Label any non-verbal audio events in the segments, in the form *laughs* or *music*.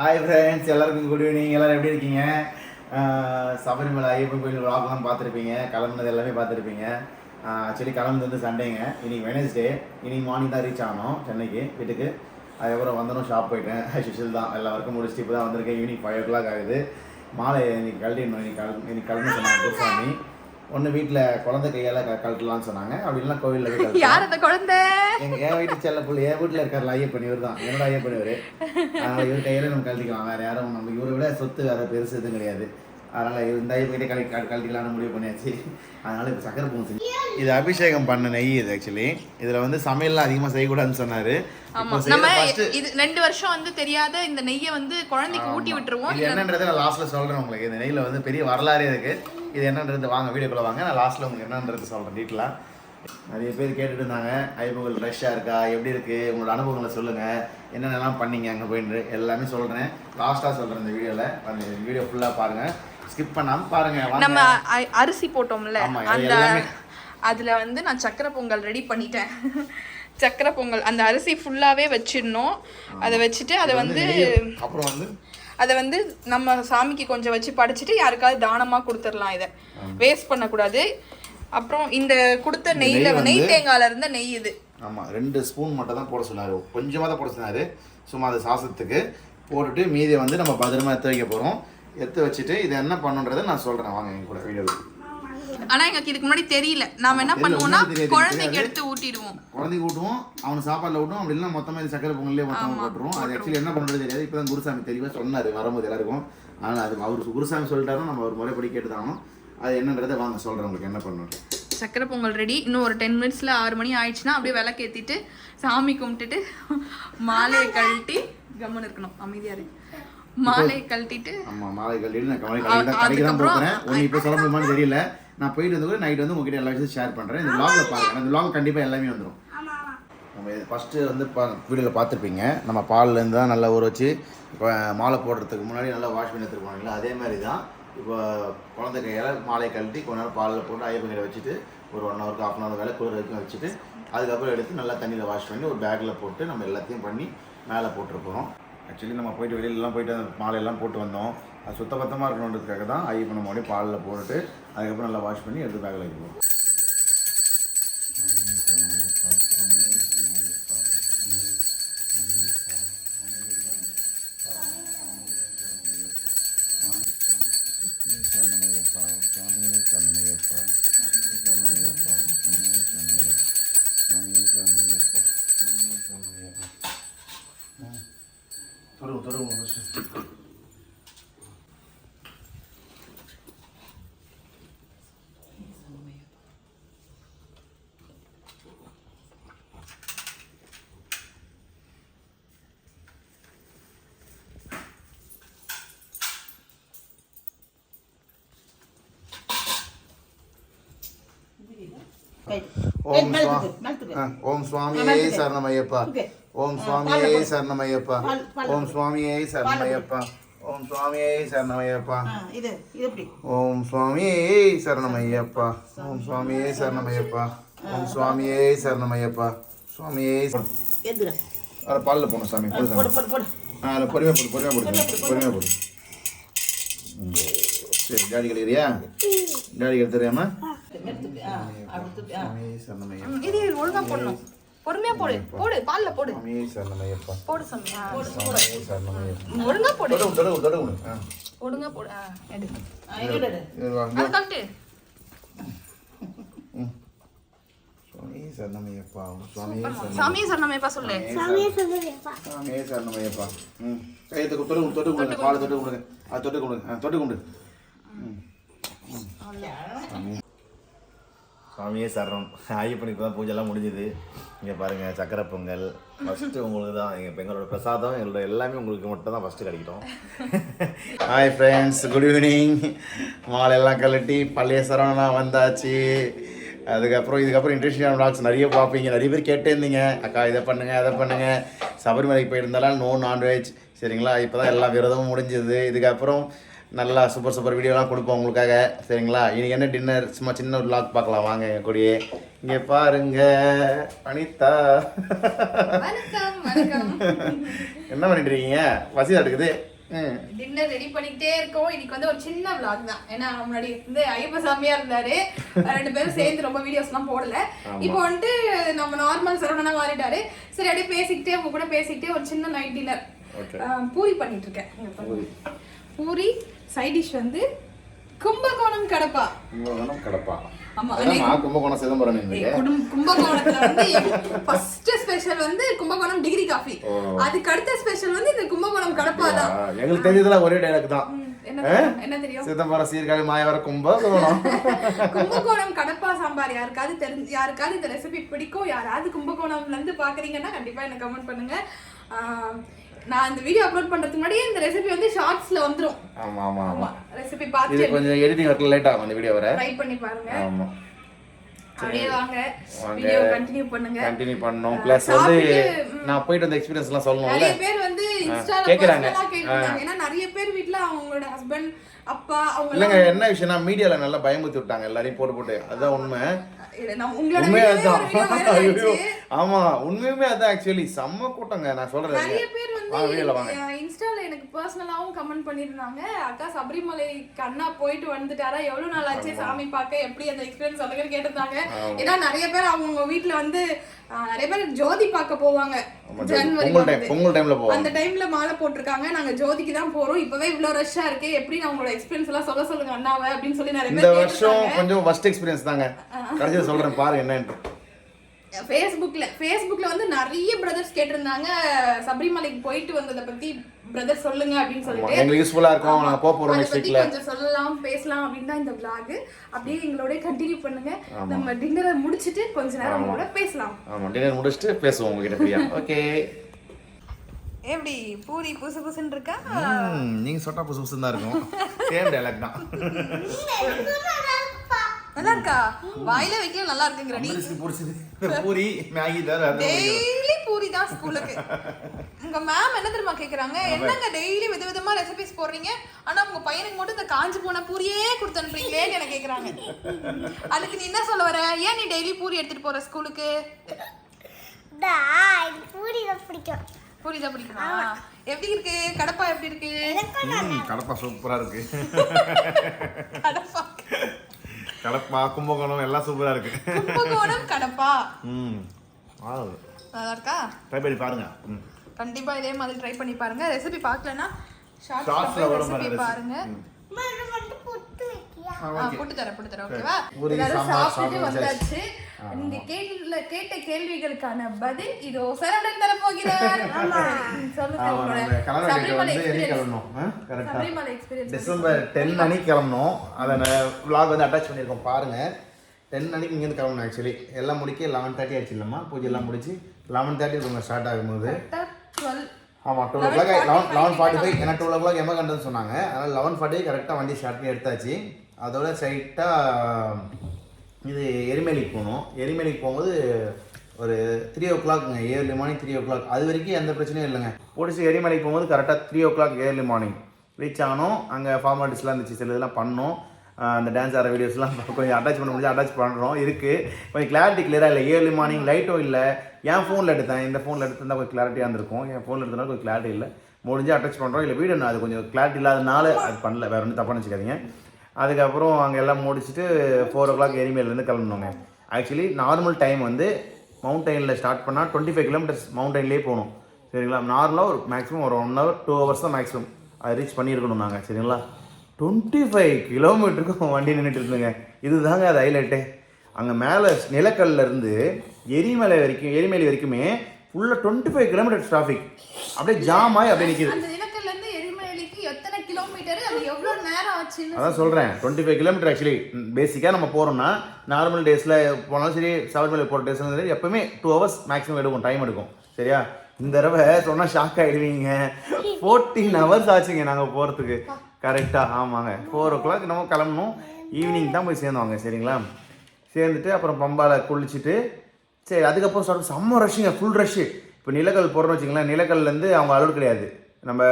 Hi friends எல்லாருக்கும் good evening எல்லாரும் எப்படி இருக்கீங்க? சபரிமலை ஐயப்பன் கோயில் vlogலாம் பார்த்துருப்பீங்க. கிளம்புனது எல்லாமே பார்த்துருப்பீங்க. ஆக்சுவலி கிளம்புனது வந்து சண்டேங்க இன்னைக்கு வெனஸ்டே இன்னைக்கு மார்னிங் தான் ரீச் ஆனோம் சென்னைக்கு வீட்டுக்கு. அதுக்கப்புறம் வந்தனும் ஷாப் போயிட்டேன். *laughs* ஸ்பெஷல் தான். எல்லா ஒர்க்கும் முடிச்சுட்டு இப்போ தான் வந்திருக்கேன். ஈவினிங் ஃபைவ் ஓ கிளாக் ஆகுது. மாலை இன்னைக்கு கழட்டிடணும். இன்னைக்கு கல் இன்னைக்கு கிளம்பி சொன்னாங்க குருசாமி. ஒன்று வீட்டில் குழந்தை கையால் க கழட்டலாம்னு சொன்னாங்க. அப்படி இல்லைன்னா கோவிலில் போய். யார் அந்த குழந்தை? எங்க என் வீட்டு செல்ல புள்ள என் வீட்டில் இருக்கார்ல ஐயப்பன் இவர் தான் என்னோட ஐயப்பன் இவர்? அதனால இவர் கையில நம்ம கழட்டிக்கலாம். வேற யாரும் நம்ம இவரை விட சொத்து வேற பெருசு எதுவும் கிடையாது. அதனால இவர் இந்த ஐயப்பன் கழி கழட்டிக்கலாம்னு முடிவு பண்ணியாச்சு. அதனால இப்போ சக்கரை பொங்கல் செஞ்சு இது அபிஷேகம் பண்ண நெய் இது ஆக்சுவலி இதில் வந்து சமையல்லாம் அதிகமாக செய்யக்கூடாதுன்னு சொன்னார். ஆமா. நம்ம இது ரெண்டு வருஷம் வந்து தெரியாத இந்த நெய்யை வந்து குழந்தைக்கு ஊட்டி விட்டுருவோம். என்னன்றதை நான் லாஸ்ட்ல சொல்றேன் உங்களுக்கு. இந்த நெய்ல வந்து பெரிய வரலாறே இருக்கு. இது என்னன்றது வாங்க வீடியோக்குள்ள வாங்க. நான் லாஸ்ட்ல உங்களுக்கு என்னன்றது சொல்றேன் டீட்டெயிலா நிறைய பேர் கேட்டுட்டு இருந்தாங்க ஐபோகல் ரஷ்ஷாக இருக்கா எப்படி இருக்கு உங்களோட அனுபவங்களை சொல்லுங்க என்னென்னலாம் பண்ணீங்க அங்கே போயிட்டு எல்லாமே சொல்றேன். லாஸ்ட்டாக சொல்றேன் இந்த வீடியோவில் அந்த வீடியோ ஃபுல்லாக பாருங்க. ஸ்கிப் பண்ணாம பாருங்க. நம்ம அரிசி போட்டோம்ல அந்த. அதுல வந்து நான் சக்கரை பொங்கல் ரெடி பண்ணிட்டேன். சக்கரை பொங்கல் அந்த அரிசி ஃபுல்லாவே வச்சிடணும். அதை வச்சுட்டு அதை வந்து அப்புறம் வந்து அதை வந்து நம்ம சாமிக்கு கொஞ்சம் வச்சு படைச்சிட்டு யாருக்காவது தானமா கொடுத்துடலாம் இதை. வேஸ்ட் பண்ணக்கூடாது. அப்புறம் இந்த கொடுத்த நெய்ல நெய் தேங்காயில இருந்த நெய் இது. ஆமாம் ரெண்டு ஸ்பூன் மட்டும் தான் போட சொன்னார். கொஞ்சமாக தான் போட சொன்னார். சும்மா அது சாசத்துக்கு போட்டுட்டு மீதியை வந்து நம்ம பத்திரமா எடுத்து வைக்க போகிறோம் எடுத்து வச்சுட்டு இது என்ன பண்ணுன்றதை நான் சொல்கிறேன் வாங்க எங்க கூட வீடியோவில் ஆனா எங்களுக்கு இதுக்கு முன்னாடி தெரியல. நாம என்ன பண்ணுவோம்னா குழந்தைக்கு. எடுத்து ஊட்டிடுவோம். குழந்தைக்கு ஊட்டுவோம் அவனை சாப்பாடில் ஊட்டுவோம் அப்படி இல்லைன்னா மொத்தமாக இது சக்கரை பொங்கல்லே மொத்தமாக போட்டுருவோம். அது ஆக்சுவலி என்ன பண்ணுறது தெரியாது. இப்போ தான் குருசாமி தெளிவாக சொன்னார் வரும்போது எல்லாருக்கும். அதனால் அது அவர் குருசாமி சொல்லிட்டாரும் நம்ம ஒரு முறைப்படி கேட்டு தானோ அது என்னன்றதை வாங்க சொல்கிறேன் உங்களுக்கு என்ன பண்ணணும் சக்கரை பொங்கல் ரெடி இன்னும் ஒரு டென் மினிட்ஸ்ல ஆறு மணி ஆயிடுச்சுன்னா அப்படியே விளக்கு ஏத்திட்டு சாமி கும்பிட்டுட்டு மாலையை கழட்டி கம்முன்னு இருக்கணும். அமைதியா இருக்கு மாலையை கழட்டிட்டு ஆமாம் மாலை கல்வியில் நான் அதுக்கப்புறம் ஒன்று இப்போ சொல்ல முடியுமான்னு தெரியல. நான் போயிட்டு வந்து கூட நைட் வந்து உங்ககிட்ட எல்லா விஷயம் ஷேர் பண்ணுறேன் இந்த vlogல பாருங்க. இந்த vlog கண்டிப்பாக எல்லாமே வந்துடும் நம்ம ஃபஸ்ட்டு வந்து பா வீடியோவில் பார்த்துருப்பீங்க. நம்ம பால்லேருந்து தான் நல்லா ஊற வச்சு இப்போ மாலை போடுறதுக்கு முன்னாடி நல்லா வாஷ் பண்ணி எடுத்துட்டு போனாங்களா? அதே மாதிரி தான் இப்போ குழந்தை கையால் மாலை கழட்டி கொஞ்ச நேரம் பாலில் போட்டு ஐயப்பன் கையில் வச்சுட்டு ஒரு ஒன் ஹவருக்கு ஆஃப் அன் ஹவர் வேலை குளிர் வரைக்கும் வச்சுட்டு அதுக்கப்புறம் எடுத்து நல்லா தண்ணியில் வாஷ் பண்ணி ஒரு பேக்கில் போட்டு நம்ம எல்லாத்தையும் பண்ணி மேலே போட்டுட்டு போகிறோம் ஆக்சுவலி நம்ம போயிட்டு வெளியிலலாம் போயிட்டு அந்த மாலையெல்லாம் போட்டு வந்தோம். அது சுத்தபத்தமாக இருக்கணுன்றதுக்காக தான் ஐயப்பன் நம்ம அப்படியே பாலில் போட்டுட்டு அதுக்கப்புறம் நல்லா வாஷ் பண்ணி எடுத்து பேக்கில் வைக்கணும் சரணமையப்பா சுவாமியே சரணமையப்பா சரணமையப்பா சுவாமியே சரணமையப்பா சுவாமியே சரணமையப்பா சுவாமியே சரணமையப்பா தொடரும் தொடரும் ஃபஸ்ட்டு ஓம் ஓம் சுவாமியே சரணமையப்பா. ஓம் சுவாமியே சரணமையப்பா. ஓம் சுவாமியே சரணமையப்பா. ஓம் சுவாமியே சரணமையப்பா. ஓம் சுவாமியே சரணமையப்பா. ஓம் சுவாமியே சரணமையப்பா. ஓம் சுவாமியே சரணமையப்பா. சுவாமியே அதில் பாலில் போகணும் சாமி ஆ பொறுமையாக போடு பொறுமையாக போடு பொறுமையாக போடு. சரி டாடி கிடைக்கிறியா டாடி எடுத்துறியாமா சரணமையப்பா. இது ஒழுங்கா போடணும். பொறுமையா போடு. போடு பால்ல போடு. சரணமையப்பா. போடு சாமி சரணமையப்பா. ஒழுங்கா போடு. ஒழுங்கா போடு அது சுவாமியே சரணமையப்பா. சுவாமியே சரணம் சாமி சரணமேப்பா சொல்லு. சுவாமியே சரணமையப்பா. ம். கையத்தை தொட்டு கொடு தொட்டு கொடுங்க பால் தொட்டு கொடுங்க அது தொட்டு கொடுங்க தொட்டு கொடு. ம். சாமியே சுவாமியே சரணம். ஐயப்பனுக்கு தான் பூஜைலாம் முடிஞ்சுது. இங்கே பாருங்கள் சக்கரை பொங்கல். ஃபஸ்ட்டு உங்களுக்கு தான் எங்கள் எங்களோட பிரசாதம் எங்களோட எல்லாமே உங்களுக்கு மட்டும் தான் ஃபஸ்ட்டு கிடைக்கிட்டோம். ஹாய் ஃப்ரெண்ட்ஸ் குட் ஈவினிங் மாலையெல்லாம் கழட்டி பழைய சரவணா வந்தாச்சு. அதுக்கப்புறம் இதுக்கப்புறம் இன்ட்ரெஸ்டிங்கான vlogs நிறைய பார்ப்பீங்க. நிறைய பேர் கேட்டே இருந்தீங்க. அக்கா இதை பண்ணுங்க அதை பண்ணுங்கள் சபரிமலைக்கு போயிருந்தாலும் நோ நான்வெஜ் சரிங்களா? இப்போ தான் எல்லா விரதமும் முடிஞ்சது. இதுக்கப்புறம் நல்லா சூப்பர் சூப்பர் வீடியோலாம் கொடுப்போம் உங்களுக்காக. சரிங்களா? இன்னைக்கு என்ன டின்னர் சும்மா சின்ன ஒரு vlog பார்க்கலாம். வாங்க என் கூடயே. இங்கே பாருங்க அனிதா. என்ன பண்ணிட்டு இருக்கீங்க? பசி எடுக்குது டின்னர் ரெடி பண்ணிக்கிட்டே இருக்கோம். இன்னைக்கு வந்து ஒரு சின்ன vlog தான். ஏன்னா முன்னாடி வந்து ஐயப்ப சாமியா இருந்தாரு. ரெண்டு பேரும் சேர்ந்து ரொம்ப வீடியோஸ் எல்லாம் போடல. இப்போ வந்துட்டு நம்ம நார்மல் சரவணனா மாறிட்டாரு. சரி அப்படியே பேசிக்கிட்டே உங்க கூட பேசிக்கிட்டே ஒரு சின்ன நைட் டின்னர். பூரி பண்ணிட்டு இருக்கேன். பூரி சைட் டிஷ் வந்து கும்பகோணம் கடப்பா. கும்பகோணம் கடப்பா. கும்பகோணம் சிதம்பரம் கும்பகோணத்துல வந்து ஃபர்ஸ்ட் ஸ்பெஷல் வந்து கும்பகோணம் டிகிரி காஃபி. அதுக்கு அடுத்த ஸ்பெஷல் வந்து இந்த கும்பகோணம் கடப்பா தான். எங்களுக்கு தெரிஞ்சதுல ஒரே டைலாக் தான். என்ன தெரியும்? சிதம்பரம் சீர்காழி மாயவர கும்பகோணம். *laughs* கும்பகோணம் கடப்பா சாம்பார் யாருக்காவது தெரிஞ்சு யாருக்காவது இந்த ரெசிபி பிடிக்கும் யாராவது கும்பகோணம்ல இருந்து பாக்குறீங்கன்னா கண்டிப்பா எனக்கு கமெண்ட் பண்ணுங்க. நான் இந்த வீடியோ அப்லோட் பண்றதுக்கு முன்னாடியே இந்த ரெசிபி வந்து ஷார்ட்ஸ்ல வந்துரும். ஆமா ஆமா ஆமா. ரெசிபி இது பார்த்து கொஞ்சம் எடிட்டிங் ஒர்க்ல லேட் ஆகும் இந்த வீடியோ வர. ட்ரை பண்ணி பாருங்க. ஆமா. அப்படியே வாங்க. வீடியோ கண்டினியூ பண்ணுங்க. கண்டினியூ பண்ணோம் ப்ளஸ் வந்து நான் போயிட்டு வந்த எக்ஸ்பீரியன்ஸ் எல்லாம் சொல்லணும்ல. நிறைய பேர் வந்து இன்ஸ்டால கேக்குறாங்க. ஏன்னா நிறைய பேர் வீட்ல அவங்களோட ஹஸ்பண்ட் அப்பா அவங்க இல்லைங்க என்ன விஷயம்னா மீடியால நல்லா பயமுறுத்தி விட்டாங்க எல்லாரையும் போட்டு போட்டு. அதுதான் உண்மை. உண்மையா ஆயிடுச்சு. ஆமா உண்மையுமே அதான் ஆக்சுவலி செம்ம கூட்டங்க நான் நிறைய பேர் வந்து அஹ், இன்ஸ்டால எனக்கு பர்சனலாவும் கமெண்ட் பண்ணிருந்தாங்க அக்கா சபரிமலைக்கு அண்ணா போயிட்டு வந்துட்டாரா? எவ்வளவு நாள் ஆச்சு? சாமி பார்க்க எப்படி அந்த எக்ஸ்பீரியன்ஸ் சொல்லுங்கன்னு கேட்டிருந்தாங்க. ஏன்னா நிறைய பேர் அவங்க வீட்ல வந்து நிறைய பேர் ஜோதி பார்க்க போவாங்க. ஜனவரி அந்த டைம்ல மாலை போட்டிருக்காங்க. நாங்க ஜோதிக்கு தான் போறோம். இப்பவே இவ்வளவு ரஷ்ஷா இருக்கு. எப்படி நான் உங்களோட எக்ஸ்பீரியன்ஸ் எல்லாம் சொல்ல சொல்லுங்க அண்ணாவை அப்படின்னு சொல்லி நிறைய இந்த வருஷம் கொஞ்சம் ஃபர்ஸ்ட் எக்ஸ்பீரியன்ஸ் தாங்க. கடைசியில் சொல்றேன் பாருங்க என்னன்ட்டு. ஃபேஸ்புக்ல வந்து நிறைய பிரதர்ஸ் கேட்டிருந்தாங்க. சபரிமலைக்கு போயிட்டு வந்ததை பத்தி பிரதர் சொல்லுங்க அப்படின்னு சொல்லிட்டு. எங்களுக்கு யூஸ்ஃபுல்லா இருக்கும் போக நெக்ஸ்ட் கொஞ்சம் சொல்லலாம் பேசலாம் அப்படின்னு தான் இந்த vlog. அப்படியே எங்களோட கண்டினியூ பண்ணுங்க. நம்ம டின்னரை முடிச்சிட்டு கொஞ்ச நேரம் உங்களோட பேசலாம். டின்னர் முடிச்சுட்டு பேசுவோம் உங்ககிட்ட ஓகே எப்படி பூரி புசு புசுன்னு இருக்கா? நீங்க சொட்டா புதுசு புதுசு தான் இருக்கும். *laughs* சேம் டைலாக் தான். நல்லா இருக்கா வாயில வைக்க நல்லா இருக்குங்கிறடி அம்பரீஷ்க்கு பிடிச்சது பூரி மேகி தர டெய்லி பூரி தான் ஸ்கூலுக்கு. உங்க மேம் என்ன தெரியுமா கேக்குறாங்க? என்னங்க டெய்லி விதவிதமா ரெசிபிஸ் போடுறீங்க? ஆனா உங்க பையனுக்கு மட்டும் இந்த காஞ்சு போன பூரியே கொடுத்து அனுப்புறீங்களேன்னு என்ன கேக்குறாங்க. அதுக்கு நீ என்ன சொல்ல வர? ஏன் நீ டெய்லி பூரி எடுத்துட்டு போற ஸ்கூலுக்கு? பூரி தான் பிடிக்கும். பூரி தான் பிடிக்குமா எப்படி இருக்கு? கடப்பா எப்படி இருக்கு? கடப்பா சூப்பரா இருக்கு. கடப்பா. கடப்பா கும்பகோணம் எல்லாம் சூப்பரா இருக்கு. கும்பகோணம் கடப்பா. ம் நல்லா இருக்கா? ட்ரை பண்ணி பாருங்க. ம். கண்டிப்பா இதே மாதிரி ட்ரை பண்ணி பாருங்க. ரெசிபி ல ஷார்ட்ஸ்ல ரெசிபி பாருங்க புட்டு வைக்கியா? ஆ, போட்டு தரேன் போட்டு தரேன் ஓகேவா? எல்லாரும் சாப்பிட்டு வந்தாச்சு. இந்த கேள்வில கேட்ட கேள்விகளுக்கான பதில் இதோ சரவணன் தர போகிறார் டிசம்பர் டென் அன்னைக்கு கிளம்பணும். அதை vlog வந்து அட்டாச் பண்ணியிருக்கோம் பாருங்க. டென் அன்னைக்கு இங்கேருந்து கிளம்பணும் ஆக்சுவலி எல்லாம் முடிக்க லெவன் தேர்ட்டி ஆச்சு இல்லைம்மா. பூஜை எல்லாம் முடிச்சு லெவன் தேர்ட்டி இருக்கும் ஸ்டார்ட் ஆகும்போது. ஆமாம் twelve o'clock eleven eleven forty five ஏன்னா டுவெல் ஓ கிளாக் எம்ம கண்டன்னு சொன்னாங்க. அதனால் லெவன் ஃபார்ட்டி கரெக்டாக வண்டி ஸ்டார்ட் பண்ணி எடுத்தாச்சு. அதோட ஸ்ட்ரைட்டாக இது எரிமலைக்கு போகணும். எரிமலைக்கு போகும்போது ஒரு த்ரீ ஓ கிளாக்ங்க early morning three o'clock அது வரைக்கும் எந்த பிரச்சனையும் இல்லைங்க. பிடிச்சி எரிமலைக்கு போகும்போது கரெக்டாக three o'clock early morning reach ஆனோம் அங்கே ஃபார்மாலிட்டிஸ்லாம் இருந்துச்சு சில இதெல்லாம் பண்ணோம் அந்த டான்ஸ் ஆகிற வீடியோஸ்லாம் கொஞ்சம் அட்டாச் பண்ண முடிஞ்சு அட்டாச் பண்ணுறோம் இருக்குது கொஞ்சம் கிளாரிட்டி கிளியராக இல்லை. ஏர்லி மார்னிங் லைட்டும் இல்லை. என் ஃபோனில் எடுத்தேன். இந்த ஃபோனில் எடுத்திருந்தா கொஞ்சம் கிளாரிட்டியாக இருந்திருக்கும். என் ஃபோனில் எடுத்தனால கொஞ்சம் கிளாரிட்டி இல்லை. முடிஞ்சு அட்டாச் பண்ணுறோம் இல்லை வீடியோ அது கொஞ்சம் கிளாரிட்டி இல்லாதனால அது பண்ணல. வேறு ஒன்றும் தப்பாக நினச்சிக்காதீங்க. அதுக்கப்புறம் அங்கே எல்லாம் முடிச்சுட்டு ஃபோர் ஓ கிளாக் எரிமேலேருந்து கிளம்பணுங்க ஆக்சுவலி நார்மல் டைம் வந்து மவுண்டெயினில் ஸ்டார்ட் பண்ணால் டுவெண்ட்டி ஃபைவ் கிலோமீட்டர்ஸ் மவுண்டெயின்லேயே போகணும். சரிங்களா? நார்மலாக ஒரு மேக்ஸிமம் ஒரு ஒன் ஹவர் டூ ஹவர்ஸ் தான் மேக்ஸிமம் அது ரீச் பண்ணியிருக்கணும் நாங்கள் சரிங்களா? டுவெண்ட்டி ஃபைவ் கிலோமீட்டருக்கும் வண்டி நின்றுட்டு இருந்துங்க இதுதாங்க அது ஹைலைட்டு அங்கே மேலே நிலக்கல்ல இருந்து எரிமலை வரைக்கும் எரிமலை வரைக்குமே ஃபுல்லாக டுவெண்ட்டி ஃபைவ் கிலோமீட்டர்ஸ் டிராஃபிக் அப்படியே ஜாம் ஆகி அப்படியே நிற்கிது அதான் சொல்கிறேன் டுவெண்ட்டி ஃபைவ் கிலோமீட்டர் ஆக்சுவலி பேசிக்காக நம்ம போகிறோம்னா நார்மல் டேஸில் போனாலும் சரி சபரிமலை போகிற டேஸ்ல சரி எப்பவுமே டூ ஹவர்ஸ் மேக்ஸிமம் எடுக்கும் டைம் எடுக்கும். சரியா? இந்த தடவை சொன்னால் ஷாக் ஆகிடுவீங்க ஃபோர்டீன் ஹவர்ஸ் ஆச்சுங்க நாங்கள் போகிறதுக்கு கரெக்டாக ஆமாங்க. ஃபோர் ஓ கிளாக் நம்ம கிளம்பணும். ஈவினிங் தான் போய் சேர்ந்தோங்க சரிங்களா? சேர்ந்துட்டு அப்புறம் பம்பால குளிச்சுட்டு சரி அதுக்கப்புறம் சொல்ற செம்ம ரஷ்ஷுங்க ஃபுல் ரஷ்ஷு இப்போ நிலக்கல் போடுறோம்னு வச்சுங்களேன் நிலக்கல்லேருந்து அவங்க அலோட் கிடையாது. நம்ம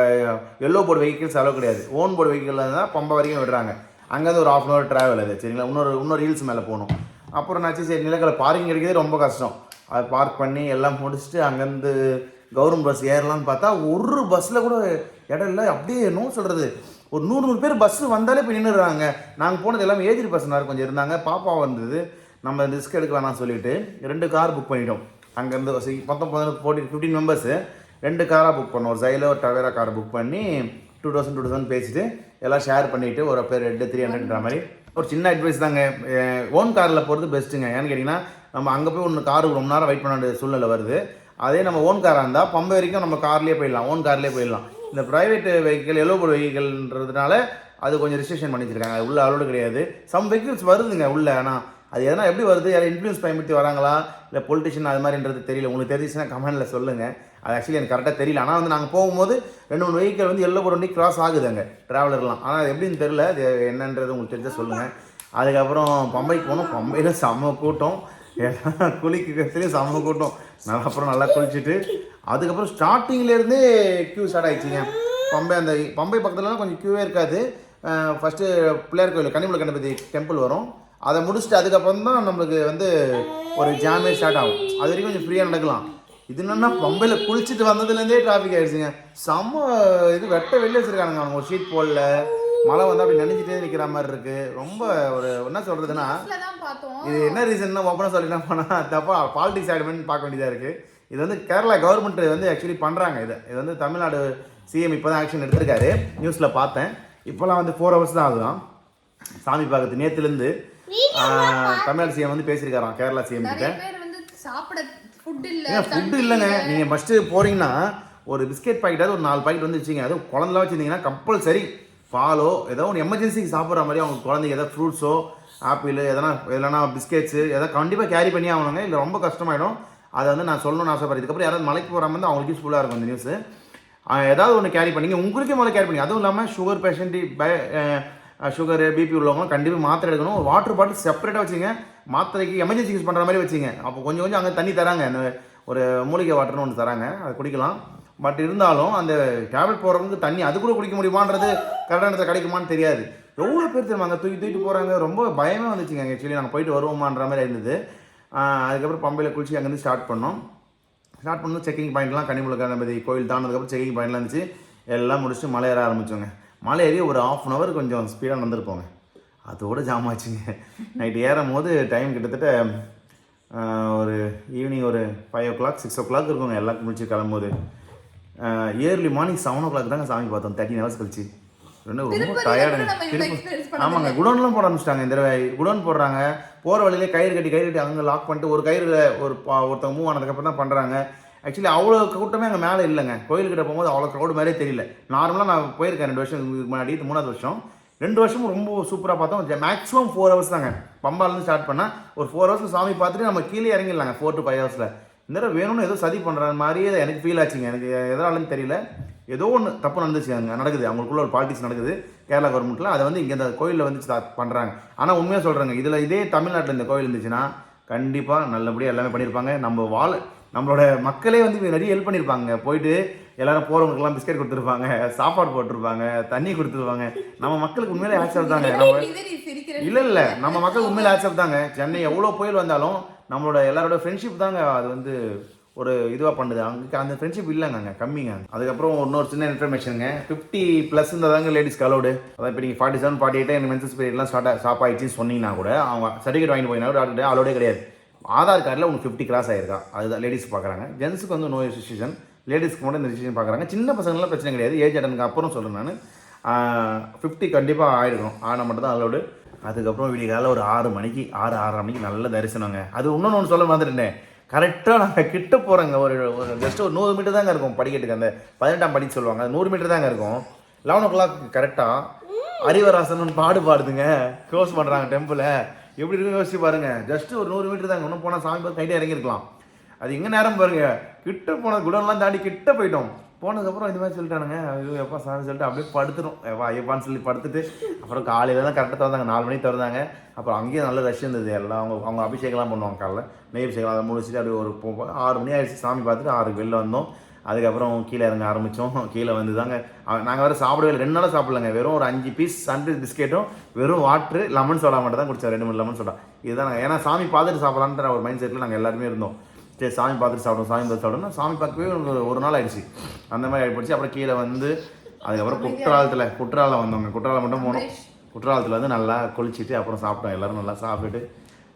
எல்லோ போர்டு வெஹிக்கிள்ஸ் அளவு கிடையாது. ஓன் போர்டு வெஹிக்கிள் தான் பம்பா வரைக்கும் விடுறாங்க. அங்கேருந்து ஒரு ஆஃப் அன் ஹவர் ட்ராவல் அது சரிங்களா? இன்னொரு இன்னொரு ஹில்ஸ் மேலே போகணும். அப்புறம் நான் சரி நிலக்கல் பார்க்கிங் கிடைக்கிறதே ரொம்ப கஷ்டம். அது பார்க் பண்ணி எல்லாம் முடிச்சுட்டு அங்கேருந்து கவர்மெண்ட் பஸ் ஏறலாம்னு பார்த்தா ஒரு பஸ்ஸில் கூட இடம் இல்லை. அப்படியே என்ன சொல்கிறது ஒரு நூறு நூறு பேர் பஸ் வந்தாலே போய் நின்றுறாங்க நாங்கள் போனது எல்லாமே ஏஜ்டு பர்சனாக கொஞ்சம் இருந்தாங்க. பாப்பா வந்தது. நம்ம ரிஸ்க் எடுக்க வேணாம்னு சொல்லிட்டு ரெண்டு கார் புக் பண்ணிட்டோம். அங்கேருந்து மொத்தம் பதினெட்டு ஃபோர்ட்டி ஃபிஃப்டீன் மெம்பர்ஸு ரெண்டு காராக புக் பண்ணோம். ஒரு ஜைலோ ஒரு டவேரா காரை புக் பண்ணி டூ தௌசண்ட் டூ தௌசண்ட் பேசிட்டு எல்லாம் ஷேர் பண்ணிவிட்டு ஒரு பேர் ரெண்டு த்ரீ ஹண்ட்ரட்ன்ற மாதிரி. ஒரு சின்ன அட்வைஸ் தாங்க. ஓன் காரில் போகிறது பெஸ்ட்டுங்க ஏன்னு கேட்டிங்கன்னா நம்ம அங்கே போய் ஒன்று கார் ரொம்ப நேரம் வெயிட் பண்ண வேண்டிய சூழ்நிலை வருது. அதே நம்ம ஓன் காராக இருந்தால் பம்பை வரைக்கும் நம்ம கார்லேயே போயிடலாம். ஓன் கார்லேயே போயிடலாம். இந்த ப்ரைவேட் வெஹிக்கிள் எலோபோர்ட் வெஹிக்கிள்ன்றதுனால அது கொஞ்சம் ரிஸ்ட்ரிக்ஷன் பண்ணி வச்சுருக்காங்க உள்ள அலோடு கிடையாது. சம் வெஹிக்கிள்ஸ் வருதுங்க உள்ள. ஆனால் அது எதனா எப்படி வருது? யாரும் இன்ஃப்ளூயன்ஸ் பயன்படுத்தி வராங்களா? இல்லை பொலிட்டிஷியன் அது மாதிரின்றது தெரியல. உங்களுக்கு தெரிஞ்சுச்சுன்னா கமெண்ட்டில் சொல்லுங்கள் அது ஆக்சுவலி எனக்கு கரெக்டாக தெரியல. ஆனால் வந்து நாங்கள் போகும்போது ரெண்டு மூணு வெஹிக்கிள் வந்து எல்லோ போர்டு கிராஸ் ஆகுது அங்கே ட்ராவலர்லாம் ஆனால் அது எப்படின்னு தெரில அது என்னன்றது உங்களுக்கு தெரிஞ்சால் சொல்லுங்கள் அதுக்கப்புறம் பம்பைக்கு போனோம். பம்பையில் செம்ம கூட்டம். எல்லாம் குளிக்கிறதுலேயும் செம்ம கூட்டம். நல்லா அப்புறம் நல்லா குளிச்சுட்டு அதுக்கப்புறம் ஸ்டார்டிங்லேருந்தே க்யூ ஸ்டார்ட் ஆகிடுச்சிங்க பம்பை அந்த பம்பை பக்கத்துலலாம் கொஞ்சம் க்யூவே இருக்காது. ஃபஸ்ட்டு பிள்ளையார் கோயில் கன்னிமலை கணபதி டெம்பிள் வரும். அதை முடிச்சுட்டு அதுக்கப்புறம் தான் நம்மளுக்கு வந்து ஒரு ஜாமே ஸ்டார்ட் ஆகும். அது வரைக்கும் கொஞ்சம் ஃப்ரீயாக நடக்கலாம். இது என்னன்னா பம்பையில் குளிச்சுட்டு வந்ததுலேருந்தே டிராஃபிக் ஆயிடுச்சுங்க. செம்ம இது வெட்ட வெளியே வச்சிருக்கானுங்க அவங்க. ஒரு ஷீட் போடல. மழை வந்து அப்படி நினைச்சிட்டே நிற்கிற மாதிரி இருக்கு. ரொம்ப ஒரு என்ன சொல்றதுன்னா இது என்ன ரீசன்னா ஓப்பனாக சொல்லினா போனால் தப்பா பாலிடிக்ஸ் ஆகிடுமென்னு பார்க்க வேண்டியதாக இருக்குது இது வந்து கேரளா கவர்மெண்ட் வந்து ஆக்சுவலி பண்ணுறாங்க இதை. இது வந்து தமிழ்நாடு சிஎம் இப்போ தான் ஆக்ஷன் எடுத்திருக்காரு. நியூஸில் பார்த்தேன். இப்போலாம் வந்து ஃபோர் ஹவர்ஸ் தான் ஆகுதான் சாமி பார்க்கறது நேற்றுலேருந்து தமிழ்நாடு சிஎம் வந்து பேசியிருக்காராம் கேரளா சிஎம் கிட்ட. நிறைய பேர் வந்து சாப்பிட ஃபுட் இல்ல ஏன் ஃபுட்டு இல்லைங்க. நீங்கள் ஃபஸ்ட்டு போகிறீங்கன்னா ஒரு பிஸ்கெட் பாக்கெட்டாவது ஒரு நாலு பாக்கெட் வந்து வச்சுங்க அதுவும் குழந்தைலாம் வச்சுருந்தீங்கன்னா கம்பல்சரி பாலோ ஏதோ ஒன்று எமர்ஜென்சிக்கு சாப்பிட்ற மாதிரி அவங்க குழந்தைங்க ஏதாவது ஃப்ரூட்ஸோ ஆப்பிள் எதனா இல்லைனா பிஸ்கெட்ஸு எதாவது கண்டிப்பாக கேரி பண்ணி ஆகணுங்க. இல்லை ரொம்ப கஷ்டமாயிடும். அதை வந்து நான் சொல்லணும்னு ஆசைப்படுறேன். இதுக்கப்புறம் யாராவது மலைக்கு போகிற மாதிரி அவங்களுக்கு யூஸ்ஃபுல்லாக இருக்கும் இந்த நியூஸு ஏதாவது ஒன்று கேரி பண்ணிங்க உங்களுக்கே முதல்ல கேரி பண்ணி அதுவும் இல்லாமல் சுகர் பேஷண்ட்டு சுகரு பிபி உள்ளவங்களும் கண்டிப்பாக மாத்திரை எடுக்கணும். ஒரு வாட்டர் பாட்டில் செப்பரேட்டாக வச்சுங்க. மாத்திரைக்கு எமர்ஜென்சி யூஸ் பண்ணுற மாதிரி வச்சுங்க. அப்போ கொஞ்சம் கொஞ்சம் அங்கே தண்ணி தராங்க. ஒரு மூலிகை வாட்டர்னு ஒன்று தராங்க. அதை குடிக்கலாம். பட் இருந்தாலும் அந்த டேப்லெட் போகிறவங்களுக்கு தண்ணி அது கூட குடிக்க முடியுமான்றது கரெக்டான இடத்துல கிடைக்குமான்னு தெரியாது. எவ்வளோ பேர் தெரியுமாங்க? தூக்கி தூக்கிட்டு போகிறாங்க ரொம்ப பயமே வந்துச்சுங்க. ஆக்சுவலி நாங்கள் போயிட்டு வருவோமான்ற மாதிரி இருந்தது அதுக்கப்புறம் பம்பையில் குளிச்சு அங்கேருந்து ஸ்டார்ட் பண்ணோம். ஸ்டார்ட் பண்ணி செக்கிங் பாயிண்ட்லாம் கனிமூல கணபதி கோயில் தாண்டதுக்கப்புறம் செக்கிங் பாயிண்ட்லாம் இருந்துச்சு. எல்லாம் முடிச்சுட்டு மலை ஏற ஆரம்பிச்சோங்க. மலை ஏறி ஒரு ஆஃப் அன் ஹவர் கொஞ்சம் ஸ்பீடாக நடந்திருப்போங்க. அதோட ஜாம் ஆச்சுங்க. நைட் ஏறும் போது டைம் கிட்டத்தட்ட ஒரு ஈவினிங் ஒரு five o'clock six o'clock இருக்குங்க எல்லாம் முடிச்சு கிளம்பும்போது. Early morning seven o'clock தாங்க சாமி பார்த்தோம். தேர்ட்டின் ஹவர்ஸ் கழிச்சு. ரெண்டு ரொம்ப திருப்பதியில டயர்டு கூட நம்ம இவ்வளவு experience பண்ணது ஆமாங்க குடோன்லாம் போட ஆரம்பிச்சிட்டாங்க. இந்த குடோன் போடுறாங்க. போகிற வழியிலே கயிறு கட்டி கயிறு கட்டி அங்கே லாக் பண்ணிட்டு ஒரு கயிறுல ஒரு ஒருத்தவங்க மூவ் ஆனதுக்கப்புறம் தான் பண்ணுறாங்க ஆக்சுவலி அவ்வளோ கூட்டமே அங்கே மேலே இல்லைங்க. கோயிலுக்கிட்ட போகும்போது அவ்வளோ க்ரௌடு மாதிரியே தெரியல. நார்மலாக நான் போயிருக்கேன் ரெண்டு வருஷம் முன்னாடி மூணாவது வருஷம். ரெண்டு வருஷமும் ரொம்ப சூப்பராக பார்த்தோம். மேக்ஸிமம் ஃபோர் ஹவர்ஸ் தாங்க. பம்பாலேருந்து ஸ்டார்ட் பண்ணால் ஒரு ஃபோர் ஹவர்ஸ் சாமி பார்த்துட்டு நம்ம கீழே இறங்கிடலாங்க ஃபோர் டு ஃபைவ் ஹவர்ஸில் இந்த தடவை வேணும்னு ஏதோ சதி பண்ணுற மாதிரியே எனக்கு ஃபீல் ஆச்சுங்க. எனக்கு எதனாலன்னு தெரியல. ஏதோ ஒன்று தப்பு நடந்துச்சு அங்கே நடக்குது. அவங்களுக்குள்ள ஒரு பாலிட்டிக்ஸ் நடக்குது. கேரளா கவர்மெண்ட்டில் அதை வந்து இங்கே இந்த கோயிலில் வந்து ஸ்டார்ட் பண்ணுறாங்க ஆனால் உண்மையாக சொல்கிறாங்க இதில் இதே தமிழ்நாட்டில் இந்த கோயில் இருந்துச்சுன்னா கண்டிப்பாக நல்லபடியாக எல்லாமே பண்ணியிருப்பாங்க நம்ம வாழ நம்மளோட மக்களே வந்து நிறைய ஹெல்ப் பண்ணியிருப்பாங்க போயிட்டு எல்லாரும் போகிறவங்களுக்குலாம் பிஸ்கெட் கொடுத்துருப்பாங்க சாப்பாடு போட்டிருப்பாங்க தண்ணி கொடுத்துருப்பாங்க. நம்ம மக்களுக்கு உண்மையிலே ஆக்செப்ட் தாங்க. நம்ம இல்ல இல்ல. நம்ம மக்கள் உண்மையில ஆக்செப்ட் தாங்க. சென்னை எவ்வளோ புயல் வந்தாலும் நம்மளோட எல்லாரோட ஃப்ரெண்ட்ஷிப் தாங்க அது வந்து ஒரு இதுவாக பண்ணுது. அங்கே அந்த ஃப்ரெண்ட்ஷிப் இல்லைங்க கம்மிங்க. அதுக்கப்புறம் இன்னொரு சின்ன இன்ஃபர்மேஷனுங்க ஃபிஃப்டி ப்ளஸ் இருந்தால் தாங்க லேடிஸ்க்கு அலோடு அதாவது இப்போ நீங்கள் ஃபார்ட்டி செவன் ஃபார்ட்டி எயிட் எனக்கு மென்சஸ் பீரியட்லாம் ஸ்டார்ட் ஸ்டாப் ஆயிடுச்சுன்னு சொன்னீங்கன்னா கூட அவங்க சர்டிஃபிகேட் வாங்கிட்டு போயினா கூட அலோடே கிடையாது. ஆதார் கார்டில் உங்களுக்கு ஃபிஃப்டி கிராஸ் ஆயிருக்கா? அதுதான் லேடிஸ் பார்க்குறாங்க. ஜென்ஸுக்கு வந்து நோ ரெஸ்ட்ரிக்ஷன் லேடிஸ்க்கு மட்டும் இந்த ரெஸ்ட்ரிக்ஷன் பார்க்குறாங்க. சின்ன பசங்களாம் பிரச்சனை கிடையாது. ஏஜ் அட்டனுக்கு அப்புறம் சொல்கிறேன் நான். ஃபிஃப்டி கண்டிப்பாக ஆயிருக்கும். ஆனால் மட்டும் தான் அலோடு அதுக்கப்புறம் விடிய காலையில் ஒரு ஆறு மணிக்கு ஆறு ஆறரை மணிக்கு நல்ல தரிசனங்க அது இன்னொன்று ஒன்று சொல்ல மறந்துட்டேன். கரெக்டாக நாங்கள் கிட்ட போகிறோங்க ஒரு ஒரு ஜஸ்ட் ஒரு நூறு மீட்டர் தாங்க இருக்கும் படிக்கட்டுக்கு. அந்த பதினெட்டாம் படி சொல்லுவாங்க. நூறு மீட்டர் தாங்க இருக்கும். லெவன் ஓ கிளாக் கரெக்டாக அரிவராசன் பாடு பாடுதுங்க. க்ளோஸ் பண்ணுறாங்க டெம்பிளை எப்படி இருக்குன்னு யோசிச்சு பாருங்க. ஜஸ்ட்டு ஒரு நூறு மீட்டர் தாங்க. இன்னும் போனால் சாமி பார்த்து கைட்டே இறங்கியிருக்கலாம். அது எங்கே நேரம் பாருங்க. கிட்ட போன குடோன்லாம் தாண்டி கிட்ட போயிட்டோம். போனதுக்கப்புறம் இந்த மாதிரி சொல்லிட்டானுங்க. ஐயோ எப்பா சாமி சொல்லிட்டு அப்படியே படுத்துடும் எப்பா ஐயப்பான்னு சொல்லி படுத்துட்டு அப்புறம் காலையில் தான் கரெக்டாக திறந்தாங்க. நாலு மணிக்கு திறந்தாங்க. அப்புறம் அங்கேயும் நல்ல ரஷ் இருந்தது. எல்லாம் அவங்க அவங்க அபிஷேகம்லாம் பண்ணுவாங்க காலைல. நெய் அபிஷேகம் அதை முடிச்சுட்டு அப்படியே ஒரு ஆறு மணி ஆயிடுச்சு. சாமி பார்த்துட்டு ஆறுக்கு வெளில வந்தோம். அதுக்கப்புறம் கீழே இறங்க ஆரம்பித்தோம் *laughs* கீழே வந்து தாங்க நாங்கள் வேறு சாப்பிடவே ரெண்டு நாளாக சாப்பிடலங்க. வெறும் ஒரு அஞ்சு பீஸ் சன்ரைஸ் பிஸ்கெட்டும் வெறும் வாட்ரு லெமன் சோடா மட்டும் தான் குடித்தோம் ரெண்டு மூணு லெமன் சோடா இதுதான் நாங்கள் ஏன்னா சாமி பார்த்துட்டு சாப்பிடலான்ற ஒரு மைண்ட் செட்டில் நாங்கள் எல்லாருமே இருந்தோம். சரி சாமி பார்த்துட்டு சாப்பிடும் சாமி பார்த்து சாப்பிடணும் சாமி பார்க்கவே ஒரு ஒரு நாள் ஆயிடுச்சு. அந்த மாதிரி ஆகிடுச்சு அப்புறம் கீழே வந்து அதுக்கப்புறம் குற்றாலத்தில் குற்றாலம் வந்தவங்க குற்றாலம் மட்டும் போனோம். குற்றாலத்தில் வந்து நல்லா குளிச்சுட்டு அப்புறம் சாப்பிட்டோம். எல்லாரும் நல்லா சாப்பிட்டுட்டு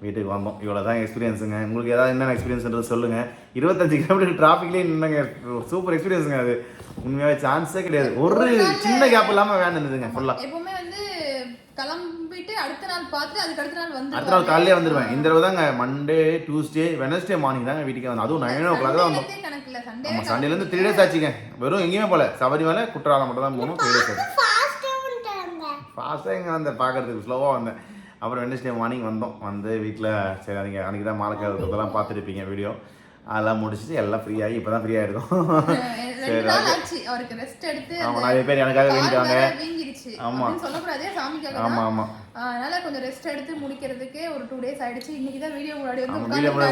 வீட்டுக்கு வந்தோம். இவ்வளோ தான் எக்ஸ்பீரியன்ஸுங்க உங்களுக்கு ஏதாவது என்னென்ன எக்ஸ்பீரியன்ஸ்ன்றது சொல்லுங்கள் இருபத்தஞ்சு கிலோமீட்டர் டிராஃபிக்லேயே நின்னுங்க. சூப்பர் எக்ஸ்பீரியன்ஸுங்க அது. உண்மையாகவே சான்ஸே கிடையாது. ஒரு சின்ன கேப் இல்லாமல் வேன் இருந்ததுங்க ஃபுல்லாக எப்பவுமே வந்து கிளம்பிட்டு அடுத்த நாள் பார்த்து அதுக்கு அடுத்த நாள் வந்து அடுத்த நாள் காலையிலே வந்துடுவேன் இந்த தடவை தாங்க மண்டே டியூஸ்டே வெனஸ்டே மார்னிங் தாங்க வீட்டுக்கு வந்தோம் அதுவும் நைன் ஓ கிளாக் தான் வந்தோம். ஆமாம் சண்டேலேருந்து த்ரீ டேஸ் ஆச்சுங்க. வெறும் எங்கேயுமே போகல சபரிமலை குற்றாலம் மட்டும் தான் போகணும் த்ரீ டேஸ் ஆச்சு. ஃபாஸ்ட்டாக வந்துட்டாங்க ஃபாஸ்ட்டாக இங்கே வந்தேன். பார்க்கறதுக்கு ஸ்லோவாக வந்தேன். அப்புறம் வெனஸ்டே மார்னிங் வந்தோம். வந்து வீட்டில் சரி அன்றைக்கி அன்றைக்கி தான் மாலை இதெல்லாம் பார்த்துருப்பீங்க வீடியோ அதெல்லாம் முடிச்சுட்டு எல்லாம் ஃப்ரீ ஆகி இப்போ தான் ஃப்ரீ ஆகிருக்கும் ஆமாம் அந்த நிறைய பேர் எனக்காக கால் ஆமா. அப்படின்னு சொல்லக்கூடாது. சாமிக்காக தான். ஆமாம். ஆமாம் அதனால கொஞ்சம் ரெஸ்ட் எடுத்து முடிக்கிறதுக்கே ஒரு டூ டேஸ் ஆயிடுச்சு. இன்னைக்கு தான் வீடியோ முன்னாடி வந்து ஆமா,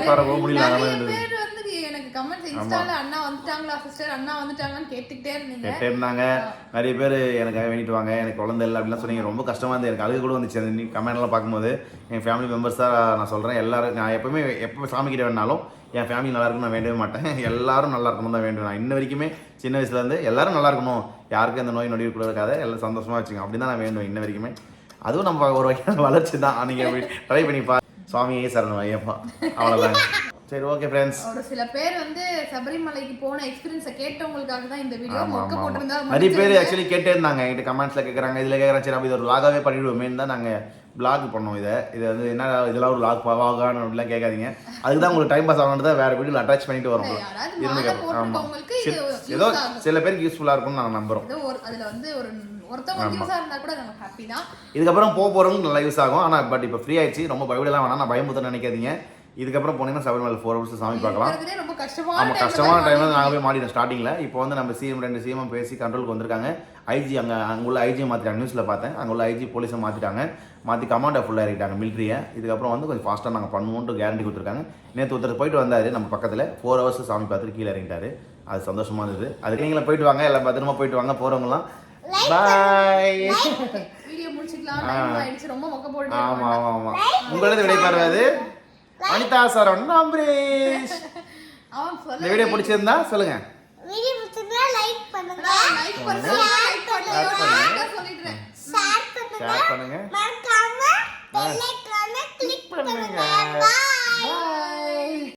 பேர் வந்து எனக்கு கமெண்ட்ஸ் இன்ஸ்டால அண்ணா வந்துட்டாங்களா சிஸ்டர் அண்ணா வந்துட்டாங்களான்னு கேட்டுக்கிட்டே இருந்தீங்க. இருந்தாங்க. நிறைய பேர் எனக்காக வேண்டிட்டு வாங்க எனக்கு குழந்தை இல்லை அப்படிலாம் சொன்னீங்க. ரொம்ப கஷ்டமாக இருந்தது. எனக்கு அழுகு கூட வந்துச்சு. அந்த நீ கமெண்ட்லாம் பார்க்கும்போது என் ஃபேமிலி மெம்பர்ஸ் தான் நான் சொல்கிறேன் எல்லாரும் நான் எப்பவுமே எப்போ சாமி கிட்ட வேணாலும் என் ஃபேமிலி நல்லா இருக்குன்னு நான் வேண்டவே மாட்டேன். *laughs* எல்லாரும் நல்லா இருக்கணும் தான் வேண்டுவேன். நான் இன்ன வரைக்குமே சின்ன வயசுலேருந்து எல்லாரும் நல்லா இருக்கணும் யாருக்கும் இந்த நோய் நொடி கூட இருக்காத எல்லாம் சந்தோஷமாக வச்சுக்கோங்க. அப்படி தான் நான் வேண்டுவேன் இன்ன வரைக்குமே. அதுவும் நம்ம ஒரு வகையான வளர்ச்சி தான். நீங்கள் ட்ரை பண்ணி பா சுவாமியே சரணம் ஐயப்பா. அவ்வளோதாங்க சரி ஓகே ஃப்ரெண்ட்ஸ் ஒரு சில பேர் வந்து சபரிமலைக்கு போன எக்ஸ்பீரியன்ஸை கேட்டவங்களுக்காக தான் இந்த வீடியோ மொக்க போட்டிருந்தா. நிறைய பேர் ஆக்சுவலி கேட்டே இருந்தாங்க என்கிட்ட கமெண்ட்ஸ்ல கேட்குறாங்க இதுல கேட்குறாங்க சரி அப்ப இது ஒரு லாகாவே பண்ணிடுவோமேன்னு தான் நாங்க vlog பண்ணோம் இதை. இது வந்து என்ன இதெல்லாம் ஒரு லாக் வாகான்னு அப்படிலாம் கேட்காதீங்க. அதுக்கு தான் உங்களுக்கு டைம் பாஸ் ஆகணும் தான் வேற வீடியோல அட்டாச் பண்ணிட்டு வரோம். யாராவது இருந்து மாலை கேட்போம் ஆமா. போட்டிருக்கவங்களுக்கு இது சரி, ஏதோ. சில பேருக்கு யூஸ்ஃபுல்லா இருக்கும்னு ஏதோ ஒரு அதுல வந்து ஒரு இதுக்கப்புறம் போக போறவங்க நல்லா யூஸ் ஆகும். ஆனா பட் இப்போ ஃப்ரீ ஆயிடுச்சு. ரொம்ப பயப்படலாம் வேணாம். நான் பயமுத்த நினைக்காதீங்க. இதுக்கப்புறம் போனீங்கன்னா சபரிமலை ஃபோர் ஹவர்ஸ் சாமி பார்க்கலாம். இருக்கிறதுலே ரொம்ப கஷ்டமான ஆமாம் கஷ்டமான டைம்ல நாங்கள் போய் மாட்டிட்டோம் ஸ்டார்டிங்கில் இப்போ வந்து நம்ம சிஎம் ரெண்டு சிஎம் பேசி கண்ட்ரோலுக்கு வந்திருக்காங்க. ஐஜி அங்கே அங்குள்ள ஐஜியை மாற்றிட்டாங்க நியூஸில் பார்த்தேன். அங்குள்ள ஐஜி போலீஸை மாற்றிட்டாங்க மாற்றி கமாண்டை ஃபுல்லாக இறக்கிட்டாங்க மிலிட்ரியை இதுக்கப்புறம் வந்து கொஞ்சம் ஃபாஸ்ட்டாக நாங்கள் பண்ணுவோன்ட்டு கேரண்டி கொடுத்துருக்காங்க. நேற்று ஒருத்தர் போயிட்டு வந்தார் நம்ம பக்கத்தில். ஃபோர் ஹவர்ஸ் சாமி பார்த்துட்டு கீழே இறங்கிட்டாரு. அது சந்தோஷமா இருந்தது. அதுக்கு நீங்களும் போயிட்டு வாங்க எல்லாம் பத்திரமா போயிட்டு வாங்க போகிறவங்களாம் பாய் வீடியோ முடிச்சுக்கலாம் டைம் ஆயிடுச்சு ரொம்ப மொக்க போட்டு ஆமாம் ஆமாம் ஆமாம் உங்களது விடைபெறுவது அனிதா சரவணன் அம்பரீஷ். இந்த வீடியோ பிடிச்சிருந்தா சொல்லுங்க. வீடியோ பண்ணுங்க. லைக்